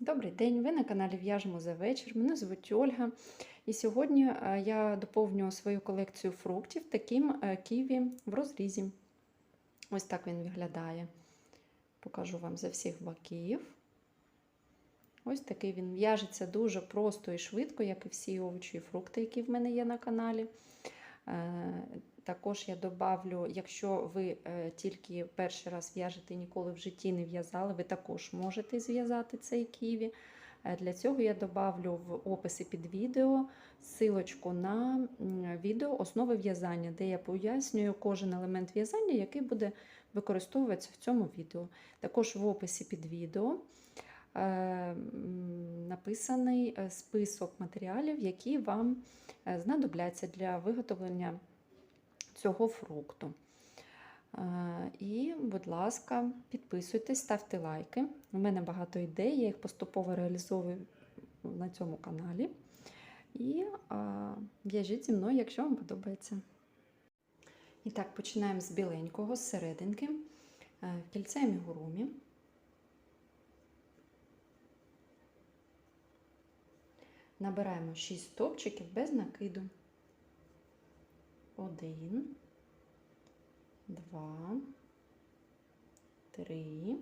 Добрий день, ви на каналі В'яжемо за вечір. Мене звуть Ольга. І сьогодні е, я доповнюю свою колекцію фруктів таким е, ківі в розрізі. Ось так він виглядає. Покажу вам за всіх боків. Ось такий він в'яжеться дуже просто і швидко, як і всі овочі і фрукти, які в мене є на каналі. Також я добавлю, якщо ви е, тільки перший раз в'яжете ніколи в житті не в'язали, ви також можете зв'язати цей ківі. Е, Для цього я добавлю в описі під відео силочку на відео основи в'язання, де я пояснюю кожен елемент в'язання, який буде використовуватися в цьому відео. Також в описі під відео е, написаний список матеріалів, які вам знадобляться для виготовлення цього фрукту. Е, І, будь ласка, підписуйтесь, ставте лайки. У мене багато ідей, я їх поступово реалізовую на цьому каналі. І в'яжіть зі мною, якщо вам подобається. І так, починаємо з біленького, з серединки, е, в кільце амігурумі. Набираємо 6 стовпчиків без накиду. Один, два, три,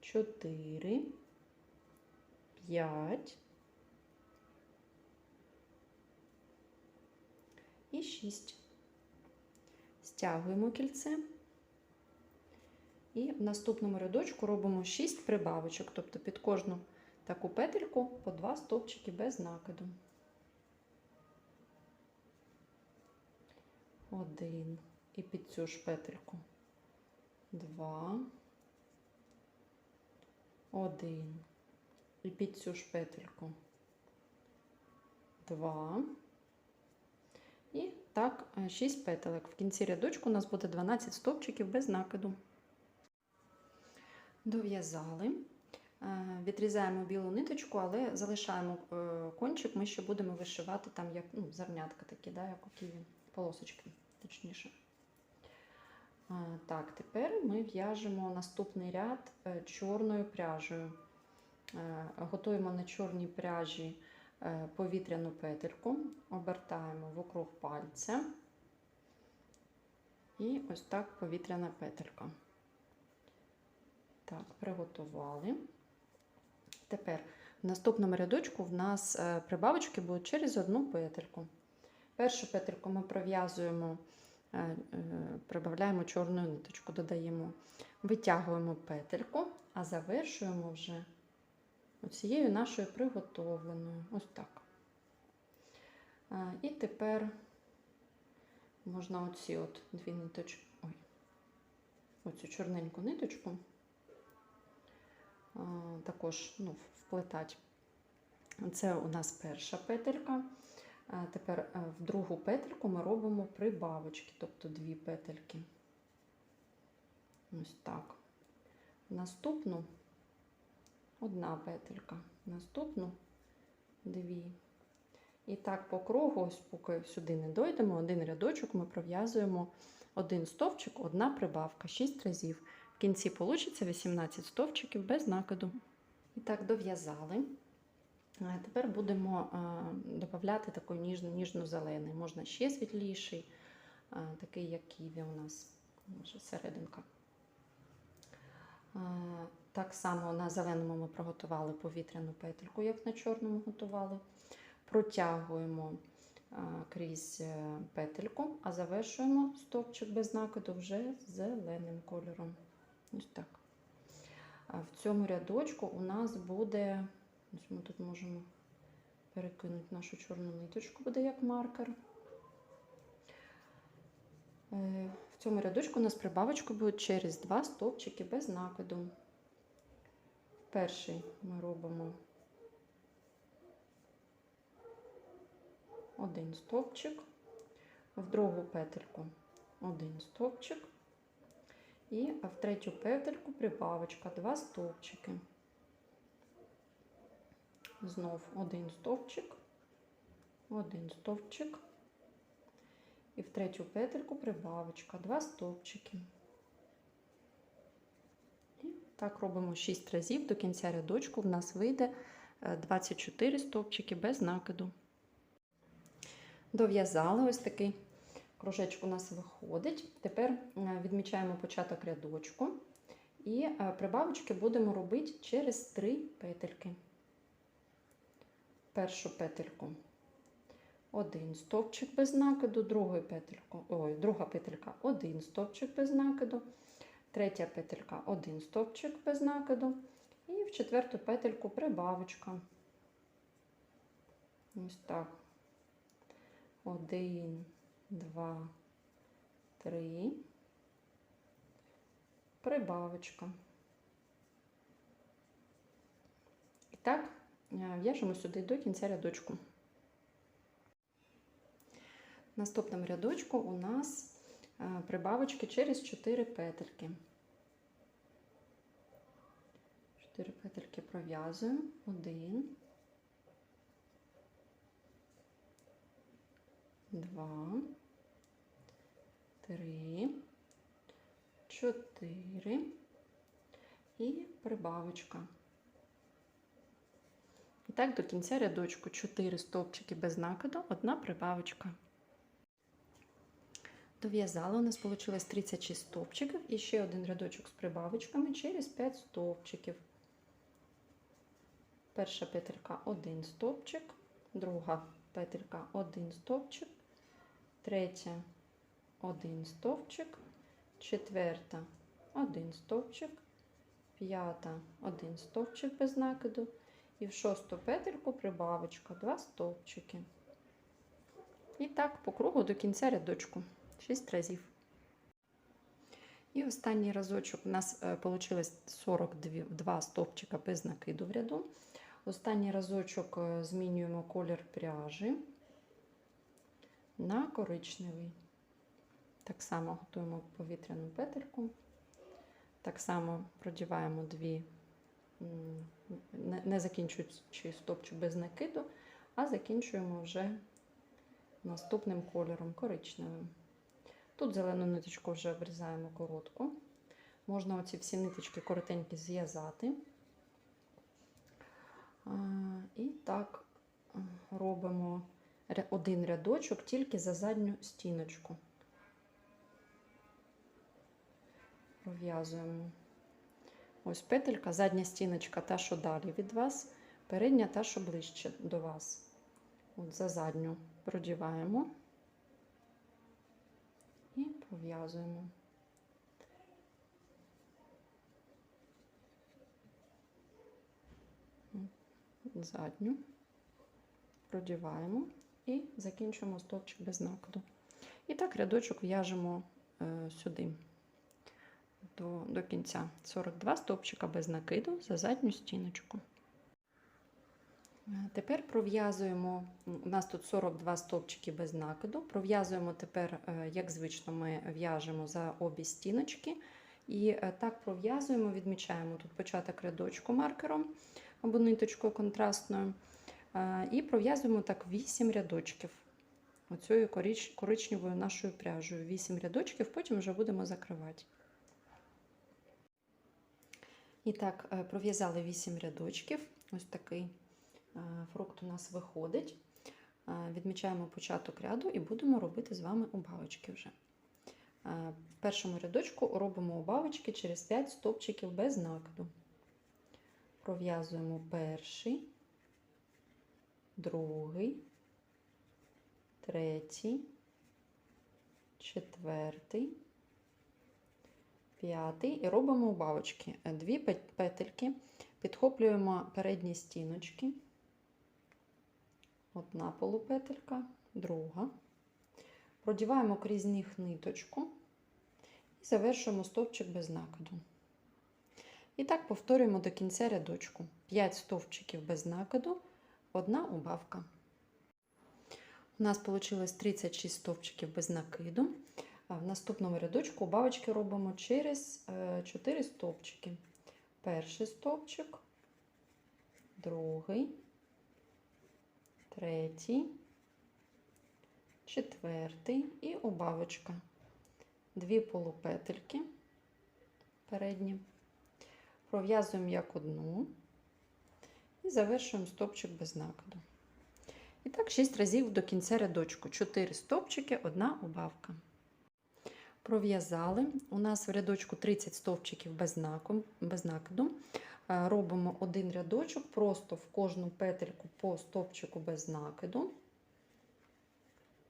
чотири, п'ять і шість. Стягуємо кільце. І в наступному рядочку робимо 6 прибавочок, тобто під кожну таку петельку по 2 стовпчики без накиду. Один. І під цю ж петельку. Два. Один. І під цю ж петельку. Два. І так, 6 петелек. В кінці рядочку у нас буде 12 стовпчиків без накиду. Дов'язали. Е, Відрізаємо білу ниточку, але залишаємо е, кончик, ми ще будемо вишивати там як ну, зернятка такі, да, як у ківі, полосочки, точніше. Так, тепер ми в'яжемо наступний ряд е, чорною пряжею. Е, Готуємо на чорній пряжі е, повітряну петельку, обертаємо вокруг пальця. І ось так повітряна петелька. Так, приготували. Тепер в наступному рядочку в нас прибавочки будуть через одну петельку. Першу петельку ми пров'язуємо, е, е, прибавляємо чорну ниточку, додаємо, витягуємо петельку, а завершуємо вже оцією нашою приготовленою. Ось так. Е, І тепер можна оці от дві ниточки, ой, оцю чорненьку ниточку також ну, вплетати. Це у нас перша петелька. Тепер е, в другу петельку ми робимо прибавочки, тобто дві петельки. Ось так. Наступну одна петелька, наступну дві. І так по кругу, ось поки сюди не дойдемо, один рядочок ми пров'язуємо один стовпчик, одна прибавка, 6 разів. В кінці вийде 18 стовпчиків без накиду. І так, дов'язали. Тепер будемо додати такий ніжно- ніжно-зелений. Можна ще світліший, такий, як ківі у нас, може, серединка. Так само на зеленому ми приготували повітряну петельку, як на чорному готували. Протягуємо крізь е, петельку, а завершуємо стовпчик без накиду вже зеленим кольором. Ось так. В цьому рядочку у нас буде, ось ми тут можемо перекинути нашу чорну ниточку, буде як маркер. Е, В цьому рядочку у нас прибавочки будуть через два стовпчики без накиду. Перший ми робимо один стовпчик, в другу петельку один стовпчик. І в третю петельку прибавочка, два стовпчики. Знов один стовпчик, один стовпчик. І в третю петельку прибавочка, два стовпчики. І Так робимо 6 разів до кінця рядочку. В нас вийде е, 24 стовпчики без накиду. Дов'язали ось такий кружечок у нас виходить. Тепер е, відмічаємо початок рядочку і е, прибавочки будемо робити через 3 петельки. Першу петельку один стовпчик без накиду, другу петельку, ой, друга петелька один стовпчик без накиду, третя петелька один стовпчик без накиду, і в четверту петельку прибавочка. Ось так. Один, два, три. Прибавочка. І так, в'яжемо сюди до кінця рядочку. В наступному рядочку у нас е, прибавочки через 4 петельки. 4 петельки пров'язуємо. 1, 2, 3, 4 і прибавочка. І так до кінця рядочку 4 стовпчики без накиду, одна прибавочка. Дов'язали, у нас вийшло 36 стовпчиків і ще один рядочок з прибавочками через 5 стовпчиків. Перша петелька 1 стовпчик, друга петелька 1 стовпчик, третя 1 стовпчик, четверта 1 стовпчик, п'ята 1 стовпчик без накиду і в шосту петельку прибавочка 2 стовпчики. І так по кругу до кінця рядочку. 6 разів. І останній разочок у нас вийшло 42 стовпчика без накиду в ряду. Останній разочок е, змінюємо колір пряжі на коричневий. Так само готуємо повітряну петельку. Так само продіваємо дві, не закінчуючи стовпчик без накиду, а закінчуємо вже наступним кольором коричневим. Тут зелену ниточку вже обрізаємо коротку. Можна оці всі ниточки коротенькі зв'язати. І так робимо один рядочок тільки за задню стіночку. Пров'язуємо. Ось петелька, задня стіночка та, що далі від вас, передня та, що ближче до вас. От За задню продіваємо і пров'язуємо. Задню, продіваємо і закінчуємо стовпчик без накиду. І так рядочок в'яжемо е, сюди до, до кінця 42 стовпчика без накиду за задню стіночку. Тепер пров'язуємо, у нас тут 42 стовпчики без накиду. Пров'язуємо тепер, е, як звично, ми в'яжемо за обі стіночки. І е, так пров'язуємо, відмічаємо тут початок рядочку маркером або ниточкою контрастною. Е, і пров'язуємо так 8 рядочків оцією коричневою нашою пряжею. 8 рядочків, потім вже будемо закривати. І так, пров'язали 8 рядочків. Ось такий фрукт у нас виходить. Відмічаємо початок ряду і будемо робити з вами убавочки вже. В першому рядочку робимо убавочки через 5 стовпчиків без накиду. Пров'язуємо перший, другий, третій, четвертий, п'ятий і робимо убавочки. Дві петельки, підхоплюємо передні стіночки. Одна полупетелька, друга. Продіваємо крізь них ниточку і завершуємо стовпчик без накиду. І так повторюємо до кінця рядочку. 5 стовпчиків без накиду, одна убавка. У нас вийшло 36 стовпчиків без накиду. В наступному рядочку убавочки робимо через 4 стовпчики. Перший стовпчик, другий третій, четвертий і убавочка. Дві полупетельки передні. пров'язуємо як одну і завершуємо стовпчик без накиду. І так 6 разів до кінця рядочку. 4 стовпчики, одна убавка. Пров'язали. У нас в рядочку 30 стовпчиків без, знаку, без накиду. Е, Робимо один рядочок, просто в кожну петельку по стовпчику без накиду.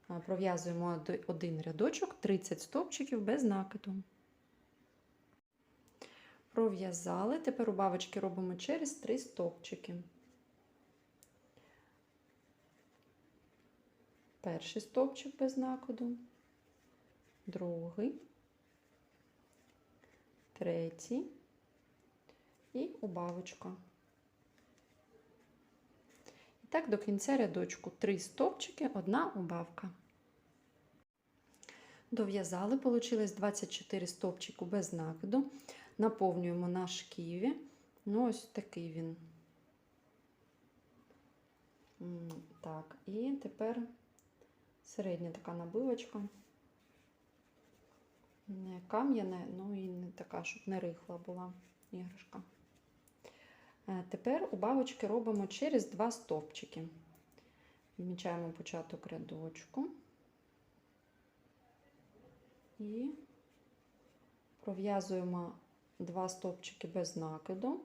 Е, Пров'язуємо один рядочок, 30 стовпчиків без накиду. Пров'язали. Тепер у бабочки робимо через 3 стовпчики. Перший стовпчик без накиду, другий, третій і убавочка. І так до кінця рядочку 3 стовпчики, одна убавка. Дов'язали, получилось 24 стовпчику без накиду. Наповнюємо наш ківі. Ну, ось такий він. Так, і тепер середня така набивочка. Не кам'яна, ну і не така, щоб не рихла була іграшка. Е, Тепер у бабочки робимо через два стовпчики. Відмічаємо початок рядочку і пров'язуємо два стовпчики без накиду.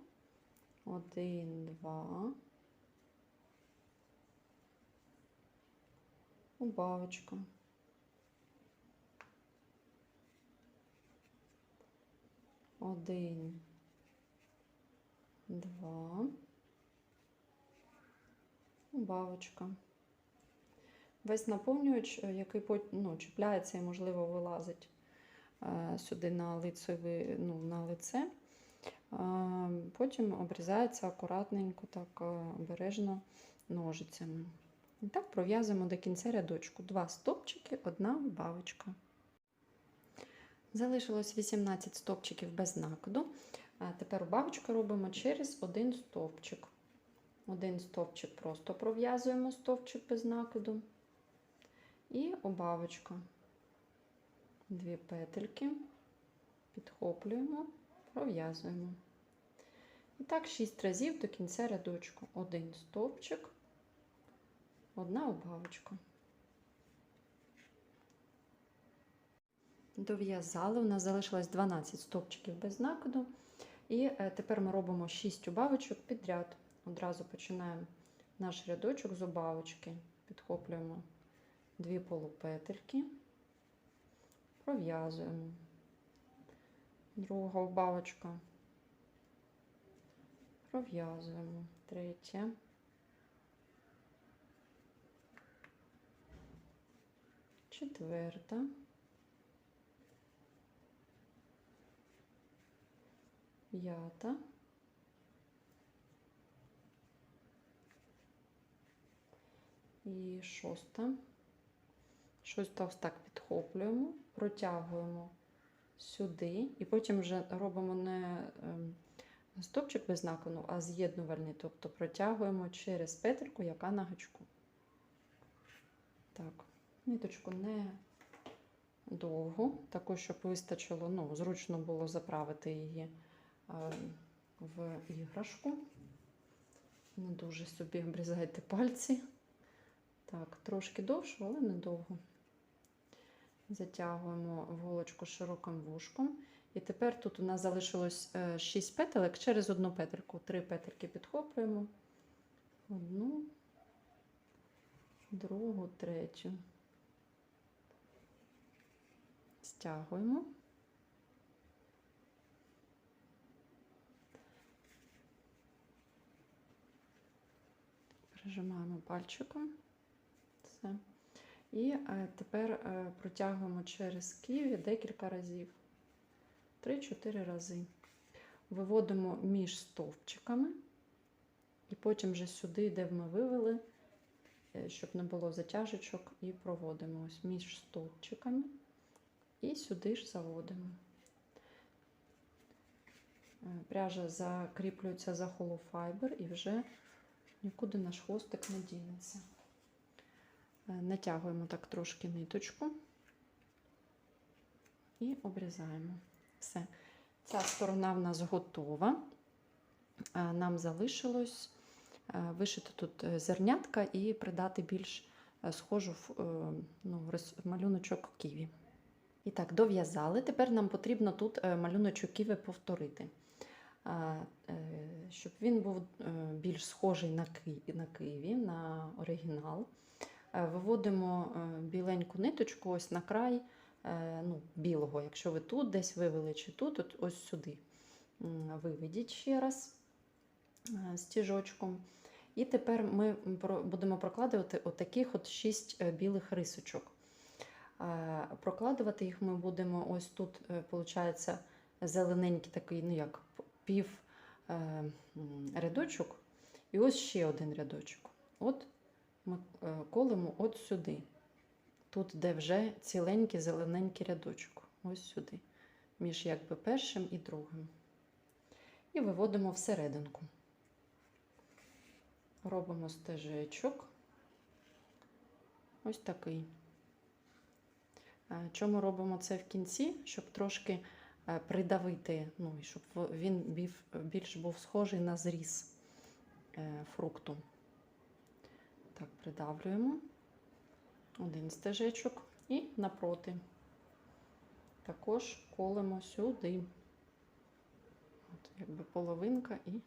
Один, два. Убавочка. Один, два. Убавочка. Весь наповнювач, е, який ну, чіпляється і, можливо, вилазить е, сюди на лицеві, ну, на лице. Е, Потім обрізається акуратненько, так обережно ножицями. І так пров'язуємо до кінця рядочку. Два стопчики, одна бабочка. Залишилось 18 стопчиків без накиду. Тепер бабочку робимо через один стовпчик. Один стовпчик просто пров'язуємо стовпчик без накиду. І убавочка. Дві петельки, підхоплюємо, пров'язуємо. І так 6 разів до кінця рядочку. Один стовпчик, одна убавочка. Дов'язали, у нас залишилось 12 стовпчиків без накиду. І е, тепер ми робимо 6 убавочок підряд. Одразу починаємо наш рядочок з убавочки. Підхоплюємо дві полупетельки, пров'язуємо. Друга убавочка. Пров'язуємо. Третя. Четверта. П'ята. І шоста. Шоста ось так підхоплюємо, протягуємо сюди, і потім вже робимо не ем, стопчик без накону, а з'єднувальний, тобто протягуємо через петельку, яка на гачку. Так, ниточку не довгу, таку, щоб вистачило, ну, зручно було заправити її в іграшку. Не дуже собі обрізайте пальці. Так, трошки довше, але недовго. Затягуємо голочку широким вушком. І тепер тут у нас залишилось 6 петелек через одну петельку. Три петельки підхоплюємо. Одну, другу, третю. Стягуємо. Прижимаємо пальчиком. Все. І е, тепер е, протягуємо через ківі декілька разів. 3-4 рази. Виводимо між стовпчиками. І потім вже сюди, де ми вивели, е, щоб не було затяжечок, і проводимо ось між стовпчиками. І сюди ж заводимо. Пряжа закріплюється за холофайбер і вже нікуди наш хвостик не дінеться. Е, Натягуємо так трошки ниточку і обрізаємо. Все. Ця сторона в нас готова. е, нам залишилось е, вишити тут зернятка і придати більш схожу ну, малюночок ківі. І так, дов'язали. Тепер нам потрібно тут малюночок ківі повторити. Е, Щоб він був е, більш схожий на Києві, на оригінал. Е, Виводимо біленьку ниточку ось на край ну, білого. Якщо ви тут десь вивели чи тут, от ось сюди. Виведіть ще раз стіжочком. І тепер ми будемо прокладувати отаких от 6 білих рисочок. Прокладувати їх ми будемо ось тут, виходить, зелененький такий, ну як пів е, рядочок, і ось ще один рядочок. От ми е, колемо от сюди. Тут, де вже ціленький зелененький рядочок. Ось сюди. Між якби першим і другим. І виводимо всерединку. Робимо стежечок. Ось такий. Е, Чому робимо це в кінці? Щоб трошки придавити, ну, і щоб він більш був схожий на зріз е, фрукту. Так, придавлюємо один стежечок і напроти. Також колемо сюди. От, якби половинка і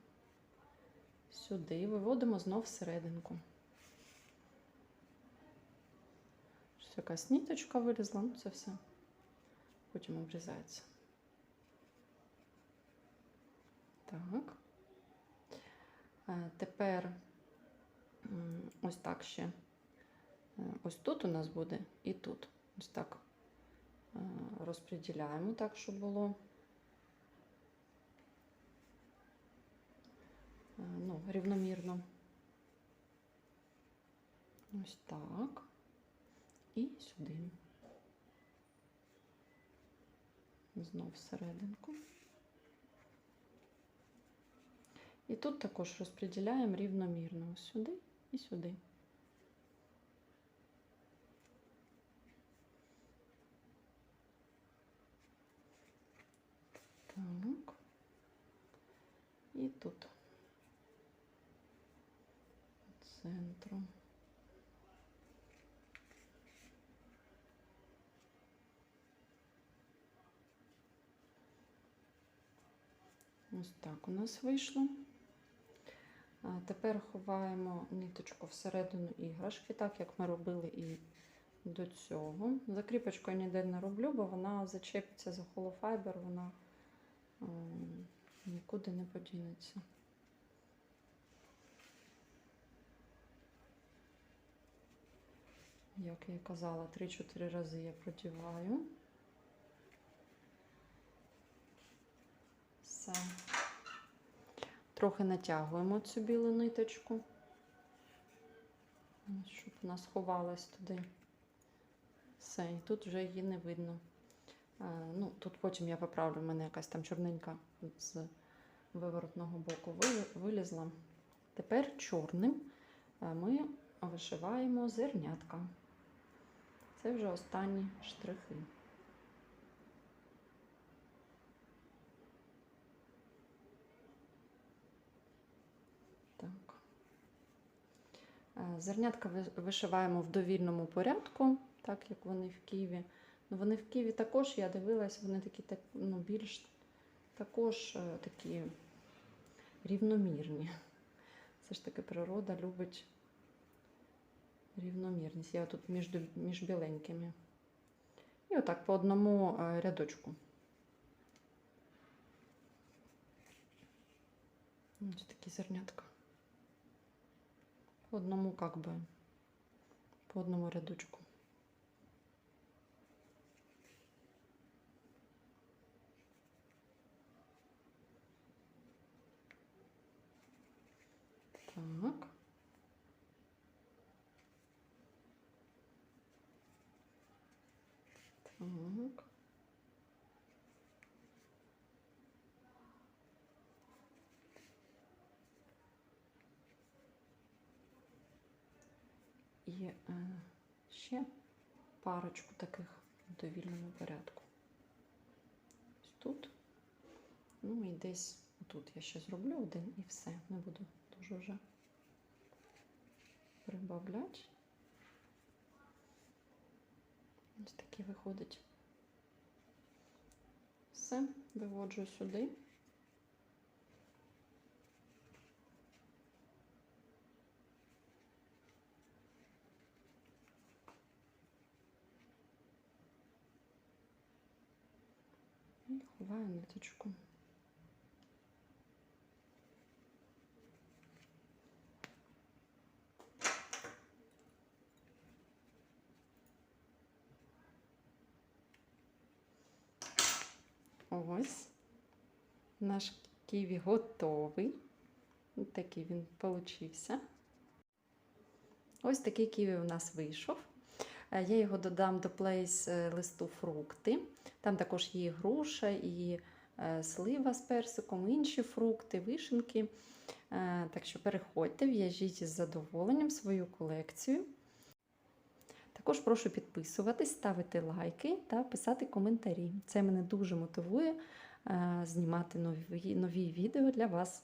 сюди. І Виводимо знов всерединку. Щось якась ніточка вилізла, ну це все. Потім обрізається. Так. Е, Тепер ось так ще. Е, Ось тут у нас буде і тут. Ось так е, розподіляємо так, щоб було ну, рівномірно. Ось так. І сюди. Знов всерединку. І тут також розподіляємо рівномірно сюди і сюди. Так. І тут. По центру. Ось так у нас вийшло. Тепер ховаємо ниточку всередину іграшки, так як ми робили і до цього. Закріпочкою ніде не роблю, бо вона зачепиться за холофайбер, вона ем, нікуди не подінеться. Як я і казала, 3-4 рази я продіваю. Все. Трохи натягуємо цю білу ниточку, щоб вона сховалась туди. Все, і тут вже її не видно. А, ну, тут потім я поправлю, в мене якась там чорненька з виворотного боку вилізла. Тепер чорним ми вишиваємо зернятка. Це вже останні штрихи. Так. Е, Зернятка вишиваємо в довільному порядку, так як вони в Києві. Ну, вони в Києві також, я дивилась, вони такі так, ну, більш також е, такі рівномірні. Все ж таки природа любить рівномірність. Я тут між, між біленькими. І отак по одному е, рядочку. Ось такі зернятка. Одному, как бы, по одному рядочку. Так. Так. І е, ще парочку таких в довільному порядку. Ось тут. Ну і десь Тут я ще зроблю один і все. Не буду дуже вже прибавляти. Ось такий виходить. Все, виводжу сюди. І ниточку. Ось наш ківі готовий. Ось Такий він получився. Ось такий ківі у нас вийшов. Е, Я його додам до плейс е, листу фрукти. Там також є груша, і е, слива з персиком, інші фрукти, вишенки. Так що переходьте, в'яжіть із задоволенням свою колекцію. Також прошу підписуватись, ставити лайки та писати коментарі. Це мене дуже мотивує знімати нові, нові відео для вас.